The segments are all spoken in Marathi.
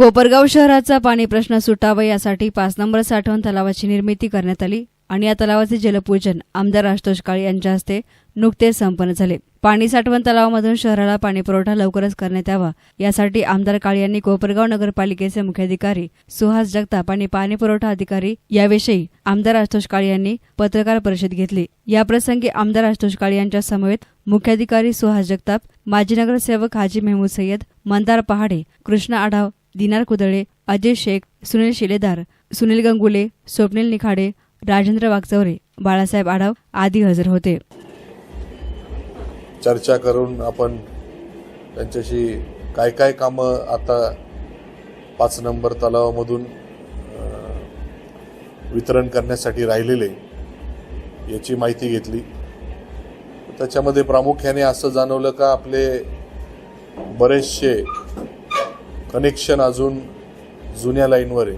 कोपरगाव शहराचा पाणी प्रश्न सुटावा यासाठी पाच नंबर साठवण तलावाची निर्मिती करण्यात आली आणि या तलावाचे जलपूजन आमदार आशुतोष काळे यांच्या हस्ते नुकतेच संपन्न झाले. पाणी साठवण तलावामधून शहराला पाणी पुरवठा लवकरच करण्यात यावा यासाठी आमदार काळे यांनी कोपरगाव नगरपालिकेचे मुख्याधिकारी सुहास जगताप आणि पाणी पुरवठा अधिकारी याविषयी आमदार आशुतोष काळे यांनी पत्रकार परिषद घेतली. याप्रसंगी आमदार आशुतोष काळे यांच्या समवेत मुख्याधिकारी सुहास जगताप माजी नगरसेवक हाजी मेहमूद सय्यद मंदार पहाडे कृष्णा आढाव दिनार कुदळे अजय शेख सुनील शिलेदार सुनील गंगुले स्वप्नील निखाडे राजेंद्र वागचौरे बाळासाहेब आढाव आदी हजर होते. चर्चा करून आपण त्यांच्याशी काय काय कामं आता पाच नंबर तलावामधून वितरण करण्यासाठी राहिलेले याची माहिती घेतली. त्याच्यामध्ये प्रामुख्याने असं जाणवलं का आपले बरेचसे कनेक्शन अजून जुन्या लाईनवर आहे.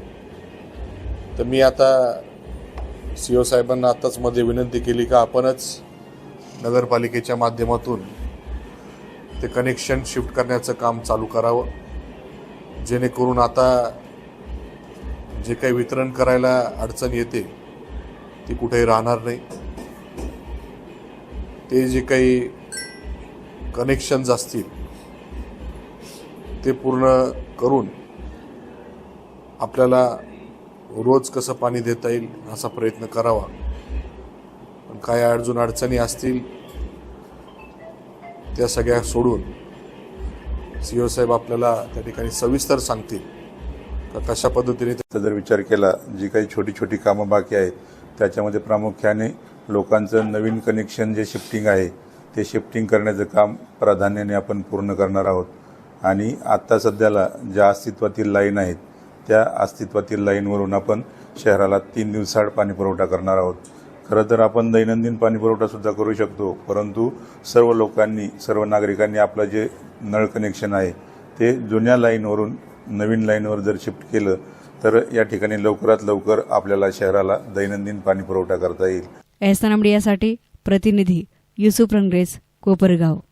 तर मी आता सी ओ साहेबांना आताच मध्ये विनंती केली का आपणच नगरपालिकेच्या माध्यमातून ते कनेक्शन शिफ्ट करण्याचं काम चालू करावं. जेणेकरून आता जे काही वितरण करायला अडचण येते ती कुठेही राहणार नाही. ते जे काही कनेक्शन्स असतील ते पूर्ण करून आपल्याला रोज कसं पाणी देता येईल असा प्रयत्न करावा. पण काय अडचण अडचणी असतील त्या सगळ्या सोडून सी ओ साहेब आपल्याला त्या ठिकाणी सविस्तर सांगतील का कशा पद्धतीने त्याचा जर विचार केला जी काही छोटी छोटी कामं बाकी आहेत त्याच्यामध्ये प्रामुख्याने लोकांचं नवीन कनेक्शन जे शिफ्टिंग आहे ते शिफ्टिंग करण्याचं काम प्राधान्याने आपण पूर्ण करणार आहोत. आणि आत्ता सध्याला ज्या अस्तित्वातील लाईन आहेत त्या अस्तित्वातील लाईनवरून आपण शहराला तीन दिवसाआड पाणी पुरवठा करणार आहोत. खरं तर आपण दैनंदिन पाणीपुरवठा सुद्धा करू शकतो परंतु सर्व लोकांनी सर्व नागरिकांनी आपलं जे नळ कनेक्शन आहे ते जुन्या लाईनवरून नवीन लाईनवर जर शिफ्ट केलं तर या ठिकाणी लवकरात लवकर आपल्याला शहराला दैनंदिन पाणी पुरवठा करता येईल. एहसान प्रतिनिधी युसुफ रंगरेस कोपरगाव.